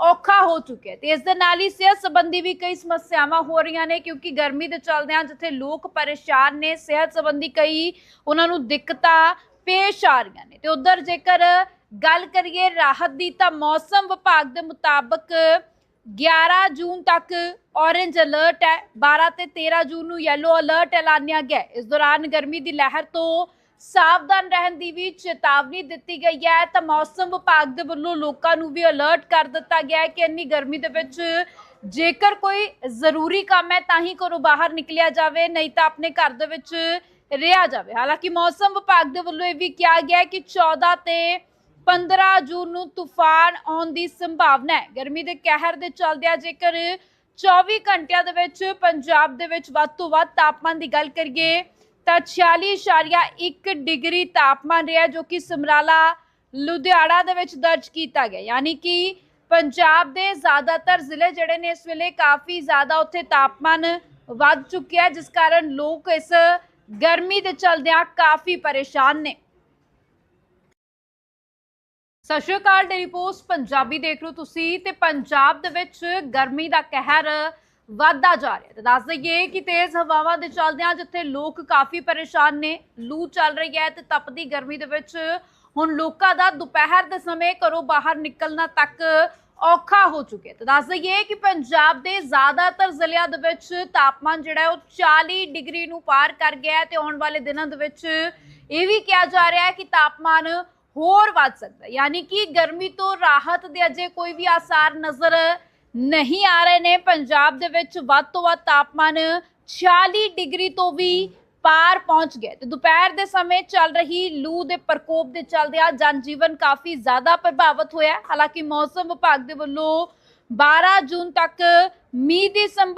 A: ਔਖਾ ਹੋ ਚੁੱਕਿਆ ਹੈ ਤੇ ਇਸ ਦੇ ਨਾਲ ਹੀ ਸਿਹਤ ਸੰਬੰਧੀ ਵੀ ਕਈ ਸਮੱਸਿਆਵਾਂ ਹੋ ਰਹੀਆਂ ਨੇ, ਕਿਉਂਕਿ ਗਰਮੀ ਦੇ ਚੱਲਦਿਆਂ ਜਿੱਥੇ ਲੋਕ ਪਰੇਸ਼ਾਨ ਨੇ, ਸਿਹਤ ਸੰਬੰਧੀ ਕਈ ਉਹਨਾਂ ਨੂੰ ਦਿੱਕਤਾਂ ਪੇਸ਼ ਆ ਰਹੀਆਂ ਨੇ। ਤੇ ਉਧਰ ਜੇਕਰ ਗੱਲ ਕਰੀਏ ਰਾਹਤ ਦੀ, ਤਾਂ ਮੌਸਮ ਵਿਭਾਗ ਦੇ ਮੁਤਾਬਕ 11 ਜੂਨ ਤੱਕ ਔਰੇਂਜ ਅਲਰਟ ਹੈ 12 ਤੇ 13 ਜੂਨ ਨੂੰ ਯੈਲੋ ਅਲਰਟ ਐਲਾਨਿਆ ਗਿਆ ਇਸ ਦੌਰਾਨ ਗਰਮੀ ਦੀ ਲਹਿਰ ਤੋਂ ਸਾਵਧਾਨ ਰਹਿਣ ਦੀ ਵੀ ਚੇਤਾਵਨੀ ਦਿੱਤੀ ਗਈ ਹੈ। ਤਾਂ ਮੌਸਮ ਵਿਭਾਗ ਦੇ ਵੱਲੋਂ ਲੋਕਾਂ ਨੂੰ ਵੀ ਅਲਰਟ ਕਰ ਦਿੱਤਾ ਗਿਆ ਹੈ ਕਿ ਇੰਨੀ ਗਰਮੀ ਦੇ ਵਿੱਚ ਜੇਕਰ ਕੋਈ ਜ਼ਰੂਰੀ ਕੰਮ ਹੈ ਤਾਂ ਹੀ ਘਰੋਂ ਬਾਹਰ ਨਿਕਲਿਆ ਜਾਵੇ, ਨਹੀਂ ਤਾਂ ਆਪਣੇ ਘਰ ਦੇ ਵਿੱਚ ਰਿਹਾ ਜਾਵੇ। ਹਾਲਾਂਕਿ ਮੌਸਮ ਵਿਭਾਗ ਦੇ ਵੱਲੋਂ ਇਹ ਵੀ ਕਿਹਾ ਗਿਆ ਹੈ ਕਿ 14 ਤੇ 15 ਜੂਨ ਨੂੰ ਤੂਫਾਨ ਆਉਣ ਦੀ ਸੰਭਾਵਨਾ ਹੈ। ਗਰਮੀ ਦੇ ਕਹਿਰ ਦੇ ਚੱਲਦਿਆਂ ਜੇਕਰ 24 ਘੰਟਿਆਂ ਦੇ ਵਿੱਚ ਪੰਜਾਬ ਦੇ ਵਿੱਚ ਵੱਧ ਤੋਂ ਵੱਧ ਤਾਪਮਾਨ ਦੀ ਗੱਲ ਕਰੀਏ ਤਾਂ 46.1 ਡਿਗਰੀ ਤਾਪਮਾਨ ਰਿਹਾ ਜੋ ਕਿ ਸਮਰਾਲਾ, ਲੁਧਿਆਣਾ ਦੇ ਵਿੱਚ ਦਰਜ ਕੀਤਾ ਗਿਆ। ਯਾਨੀ ਕਿ ਪੰਜਾਬ ਦੇ ਜ਼ਿਆਦਾਤਰ ਜ਼ਿਲ੍ਹੇ ਜਿਹੜੇ ਨੇ ਇਸ ਵੇਲੇ ਕਾਫੀ ਜ਼ਿਆਦਾ ਉੱਥੇ ਤਾਪਮਾਨ ਵੱਧ ਚੁੱਕਿਆ ਜਿਸ ਕਾਰਨ ਲੋਕ ਇਸ ਗਰਮੀ ਦੇ ਚਲਦਿਆਂ ਕਾਫੀ ਪਰੇਸ਼ਾਨ ਨੇ। ਸਤਿ ਸ਼੍ਰੀ ਅਕਾਲ ਡੇਲੀ ਪੋਸਟ, ਪੰਜਾਬੀ ਦੇਖ ਰਹੇ ਤੁਸੀਂ ਤੇ ਪੰਜਾਬ ਦੇ ਵਿੱਚ ਗਰਮੀ ਦਾ ਕਹਿਰ ਵੱਧਦਾ ਜਾ ਰਿਹਾ ਹੈ। ਤੇ ਦੱਸ ਦਈਏ ਕਿ ਤੇਜ਼ ਹਵਾਵਾਂ ਦੇ ਚੱਲਦਿਆਂ ਜਿੱਥੇ ਲੋਕ ਕਾਫੀ ਪਰੇਸ਼ਾਨ ਨੇ, ਲੂ ਚੱਲ ਰਹੀ ਹੈ ਤੇ ਤਪਦੀ ਗਰਮੀ ਦੇ ਵਿੱਚ ਹੁਣ ਲੋਕਾਂ ਦਾ ਦੁਪਹਿਰ ਦੇ ਸਮੇਂ ਘਰੋਂ ਬਾਹਰ ਨਿਕਲਣਾ ਤੱਕ ਔਖਾ ਹੋ ਚੁੱਕਿਆ ਤੇ ਦੱਸ ਦਈਏ ਕਿ ਪੰਜਾਬ ਦੇ ਜ਼ਿਆਦਾਤਰ ਜ਼ਿਲ੍ਹਿਆਂ ਦੇ ਵਿੱਚ ਤਾਪਮਾਨ ਜਿਹੜਾ ਉਹ 40 ਡਿਗਰੀ ਨੂੰ ਪਾਰ ਕਰ ਗਿਆ ਹੈ ਤੇ ਆਉਣ ਵਾਲੇ ਦਿਨਾਂ ਦੇ ਵਿੱਚ ਇਹ ਵੀ ਕਿਹਾ ਜਾ ਰਿਹਾ ਹੈ ਕਿ ਤਾਪਮਾਨ ਹੋਰ ਵੱਧ ਸਕਦਾ ਯਾਨੀ ਕਿ ਗਰਮੀ ਤੋਂ ਰਾਹਤ ਦੇ ਅਜੇ ਕੋਈ ਵੀ ਆਸਾਰ ਨਜ਼ਰ ਨਹੀਂ ਆ ਰਹੇ ਨੇ। ਪੰਜਾਬ ਦੇ ਵਿੱਚ ਵੱਧ ਤੋਂ ਵੱਧ ਤਾਪਮਾਨ 46 ਡਿਗਰੀ ਤੋਂ ਵੀ ਪਾਰ ਪਹੁੰਚ ਗਿਆ ਤੇ ਦੁਪਹਿਰ ਦੇ ਸਮੇਂ ਚੱਲ ਰਹੀ ਲੂ ਦੇ ਪ੍ਰਕੋਪ ਦੇ ਚੱਲਦਿਆਂ ਜਨਜੀਵਨ ਕਾਫੀ ਜ਼ਿਆਦਾ ਪ੍ਰਭਾਵਿਤ ਹੋਇਆ ਹਾਲਾਂਕਿ ਮੌਸਮ ਵਿਭਾਗ ਦੇ ਵੱਲੋਂ 12 ਜੂਨ ਤੱਕ ਮੀਂਹ ਦੀ ਸੰਭਾਵਨਾ